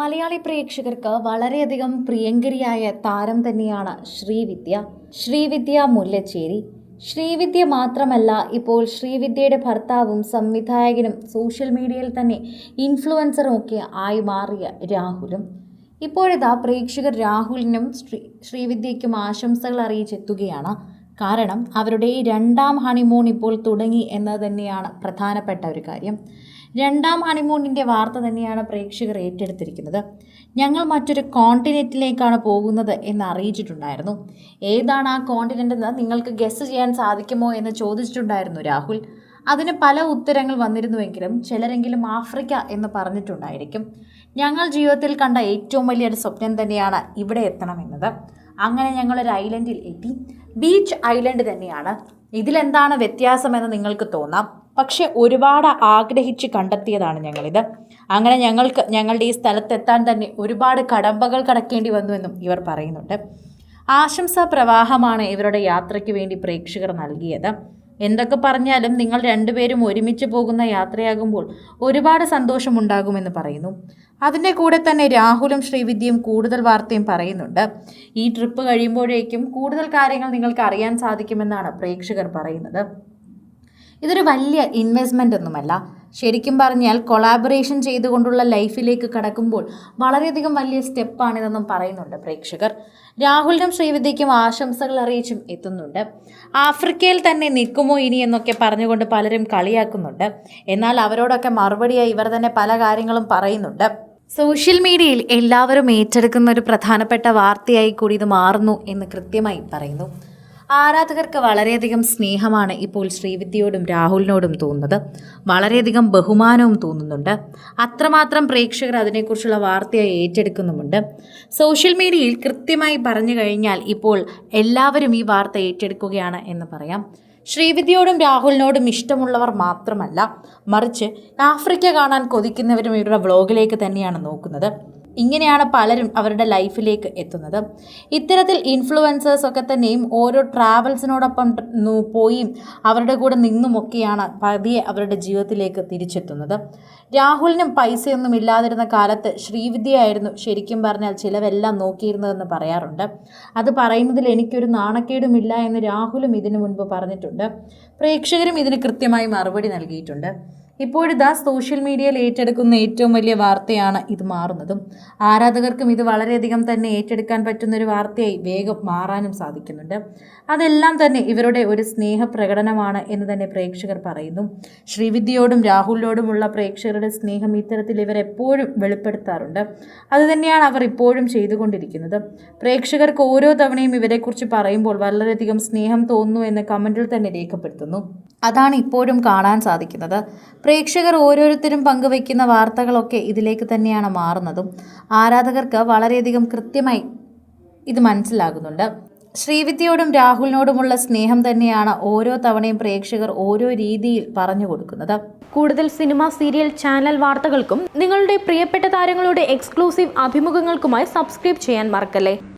മലയാളി പ്രേക്ഷകർക്ക് വളരെയധികം പ്രിയങ്കരിയായ താരം തന്നെയാണ് ശ്രീവിദ്യ. ശ്രീവിദ്യ മുല്ലച്ചേരി. ശ്രീവിദ്യ മാത്രമല്ല ഇപ്പോൾ ശ്രീവിദ്യയുടെ ഭർത്താവും സംവിധായകനും സോഷ്യൽ മീഡിയയിൽ തന്നെ ഇൻഫ്ലുവൻസറും ഒക്കെ ആയി മാറിയ രാഹുലും. ഇപ്പോഴിതാ പ്രേക്ഷകർ രാഹുലിനും ശ്രീ ശ്രീവിദ്യയ്ക്കും ആശംസകൾ അറിയിച്ചെത്തുകയാണ്. കാരണം അവരുടെ ഈ രണ്ടാം ഹണിമൂൺ ഇപ്പോൾ തുടങ്ങി എന്നത് തന്നെയാണ് പ്രധാനപ്പെട്ട ഒരു കാര്യം. രണ്ടാം ഹണിമൂണിന്റെ വാർത്ത തന്നെയാണ് പ്രേക്ഷകർ ഏറ്റെടുത്തിരിക്കുന്നത്. ഞങ്ങൾ മറ്റൊരു കോണ്ടിനെന്റിലേക്കാണ് പോകുന്നത് എന്ന് അറിയിച്ചിട്ടുണ്ടായിരുന്നു. ഏതാണ് ആ കോണ്ടിനെന്റ് എന്ന് നിങ്ങൾക്ക് ഗസ് ചെയ്യാൻ സാധിക്കുമോ എന്ന് ചോദിച്ചിട്ടുണ്ടായിരുന്നു രാഹുൽ. അതിന് പല ഉത്തരങ്ങൾ വന്നിരുന്നുവെങ്കിലും ചിലരെങ്കിലും ആഫ്രിക്ക എന്ന് പറഞ്ഞിട്ടുണ്ടായിരിക്കും. ഞങ്ങൾ ജീവിതത്തിൽ കണ്ട ഏറ്റവും വലിയൊരു സ്വപ്നം തന്നെയാണ് ഇവിടെ എത്തണമെന്നത്. അങ്ങനെ ഞങ്ങൾ ഒരു ഐലൻഡിൽ എത്തി. ബീച്ച് ഐലൻഡ് തന്നെയാണ്. ഇതിലെന്താണ് വ്യത്യാസമെന്ന് നിങ്ങൾക്ക് തോന്നാം. പക്ഷെ ഒരുപാട് ആഗ്രഹിച്ച് കണ്ടെത്തിയതാണ് ഞങ്ങളിത്. അങ്ങനെ ഞങ്ങൾക്ക് ഞങ്ങളുടെ ഈ സ്ഥലത്തെത്താൻ തന്നെ ഒരുപാട് കടമ്പകൾ കടക്കേണ്ടി വന്നുവെന്നും ഇവർ പറയുന്നുണ്ട്. ആശംസാ പ്രവാഹമാണ് ഇവരുടെ യാത്രയ്ക്ക് വേണ്ടി പ്രേക്ഷകർ നൽകിയത്. എന്തൊക്കെ പറഞ്ഞാലും നിങ്ങൾ രണ്ടുപേരും ഒരുമിച്ച് പോകുന്ന യാത്രയാകുമ്പോൾ ഒരുപാട് സന്തോഷമുണ്ടാകുമെന്ന് പറയുന്നു. അതിന്റെ കൂടെ തന്നെ രാഹുലും ശ്രീവിദ്യയും കൂടുതൽ വാർത്തയും പറയുന്നുണ്ട്. ഈ ട്രിപ്പ് കഴിയുമ്പോഴേക്കും കൂടുതൽ കാര്യങ്ങൾ നിങ്ങൾക്ക് അറിയാൻ സാധിക്കുമെന്നാണ് പ്രേക്ഷകർ പറയുന്നത്. ഇതൊരു വലിയ ഇൻവെസ്റ്റ്മെന്റ് ഒന്നുമല്ല. ശരിക്കും പറഞ്ഞാൽ കൊളാബറേഷൻ ചെയ്തുകൊണ്ടുള്ള ലൈഫിലേക്ക് കടക്കുമ്പോൾ വളരെയധികം വലിയ സ്റ്റെപ്പാണിതെന്നും പറയുന്നുണ്ട് പ്രേക്ഷകർ. രാഹുലിനും ശ്രീവിദ്യയ്ക്കും ആശംസകൾ അറിയിച്ചും എത്തുന്നുണ്ട്. ആഫ്രിക്കയിൽ തന്നെ നിൽക്കുമോ ഇനി എന്നൊക്കെ പറഞ്ഞുകൊണ്ട് പലരും കളിയാക്കുന്നുണ്ട്. എന്നാൽ അവരോടൊക്കെ മറുപടിയായി ഇവർ തന്നെ പല കാര്യങ്ങളും പറയുന്നുണ്ട്. സോഷ്യൽ മീഡിയയിൽ എല്ലാവരും ഏറ്റെടുക്കുന്ന ഒരു പ്രധാനപ്പെട്ട വാർത്തയായി കൂടി ഇത് മാറുന്നു എന്ന് കൃത്യമായി പറയുന്നു. ആരാധകർക്ക് വളരെയധികം സ്നേഹമാണ് ഇപ്പോൾ ശ്രീവിദ്യയോടും രാഹുലിനോടും തോന്നുന്നത്. വളരെയധികം ബഹുമാനവും തോന്നുന്നുണ്ട്. അത്രമാത്രം പ്രേക്ഷകർ അതിനെക്കുറിച്ചുള്ള വാർത്തയായി ഏറ്റെടുക്കുന്നുമുണ്ട്. സോഷ്യൽ മീഡിയയിൽ കൃത്യമായി പറഞ്ഞു കഴിഞ്ഞാൽ ഇപ്പോൾ എല്ലാവരും ഈ വാർത്ത ഏറ്റെടുക്കുകയാണ് എന്ന് പറയാം. ശ്രീവിദ്യയോടും രാഹുലിനോടും ഇഷ്ടമുള്ളവർ മാത്രമല്ല മറിച്ച് ആഫ്രിക്ക കാണാൻ കൊതിക്കുന്നവരും ഇവരുടെ വ്ളോഗിലേക്ക് തന്നെയാണ് നോക്കുന്നത്. ഇങ്ങനെയാണ് പലരും അവരുടെ ലൈഫിലേക്ക് എത്തുന്നത്. ഇത്തരത്തിൽ ഇൻഫ്ലുവൻസേഴ്സ് ഒക്കെ തന്നെയും ഓരോ ട്രാവൽസിനോടൊപ്പം പോയി അവരുടെ കൂടെ നിന്നുമൊക്കെയാണ് പതിയെ അവരുടെ ജീവിതത്തിലേക്ക് തിരിച്ചെത്തുന്നത്. രാഹുലിനും പൈസയൊന്നും ഇല്ലാതിരുന്ന കാലത്ത് ശ്രീവിദ്യയായിരുന്നു ശരിക്കും പറഞ്ഞാൽ ചിലവെല്ലാം നോക്കിയിരുന്നതെന്ന് പറയാറുണ്ട്. അത് പറയുന്നതിൽ എനിക്കൊരു നാണക്കേടുമില്ല എന്ന് രാഹുലും ഇതിനു മുൻപ് പറഞ്ഞിട്ടുണ്ട്. പ്രേക്ഷകരും ഇതിന് കൃത്യമായി മറുപടി നൽകിയിട്ടുണ്ട്. ഇപ്പോഴിതാ സോഷ്യൽ മീഡിയയിൽ ഏറ്റെടുക്കുന്ന ഏറ്റവും വലിയ വാർത്തയാണ് ഇത് മാറുന്നതും. ആരാധകർക്കും ഇത് വളരെയധികം തന്നെ ഏറ്റെടുക്കാൻ പറ്റുന്ന ഒരു വാർത്തയായി വേഗം മാറാനും സാധിക്കുന്നുണ്ട്. അതെല്ലാം തന്നെ ഇവരുടെ ഒരു സ്നേഹ പ്രകടനമാണ് എന്ന് തന്നെ പ്രേക്ഷകർ പറയുന്നു. ശ്രീവിദ്യയോടും രാഹുലിനോടുമുള്ള പ്രേക്ഷകരുടെ സ്നേഹം ഇത്തരത്തിൽ ഇവർ എപ്പോഴും വെളിപ്പെടുത്താറുണ്ട്. അതുതന്നെയാണ് അവർ ഇപ്പോഴും ചെയ്തുകൊണ്ടിരിക്കുന്നത്. പ്രേക്ഷകർക്ക് ഓരോ തവണയും ഇവരെക്കുറിച്ച് പറയുമ്പോൾ വളരെയധികം സ്നേഹം തോന്നുന്നു എന്ന് കമന്റിൽ തന്നെ രേഖപ്പെടുത്തുന്നു. അതാണ് ഇപ്പോഴും കാണാൻ സാധിക്കുന്നത്. പ്രേക്ഷകർ ഓരോരുത്തരും പങ്കുവയ്ക്കുന്ന വാർത്തകളൊക്കെ ഇതിലേക്ക് തന്നെയാണ് മാറുന്നതും. ആരാധകർക്ക് വളരെയധികം കൃത്യമായി ഇത് മനസ്സിലാകുന്നുണ്ട്. ശ്രീവിദ്യയോടും രാഹുലിനോടുമുള്ള സ്നേഹം തന്നെയാണ് ഓരോ തവണയും പ്രേക്ഷകർ ഓരോ രീതിയിൽ പറഞ്ഞു കൊടുക്കുന്നത്. കൂടുതൽ സിനിമ സീരിയൽ ചാനൽ വാർത്തകൾക്കും നിങ്ങളുടെ പ്രിയപ്പെട്ട താരങ്ങളുടെ എക്സ്ക്ലൂസീവ് അഭിമുഖങ്ങൾക്കുമായി സബ്സ്ക്രൈബ് ചെയ്യാൻ മറക്കല്ലേ?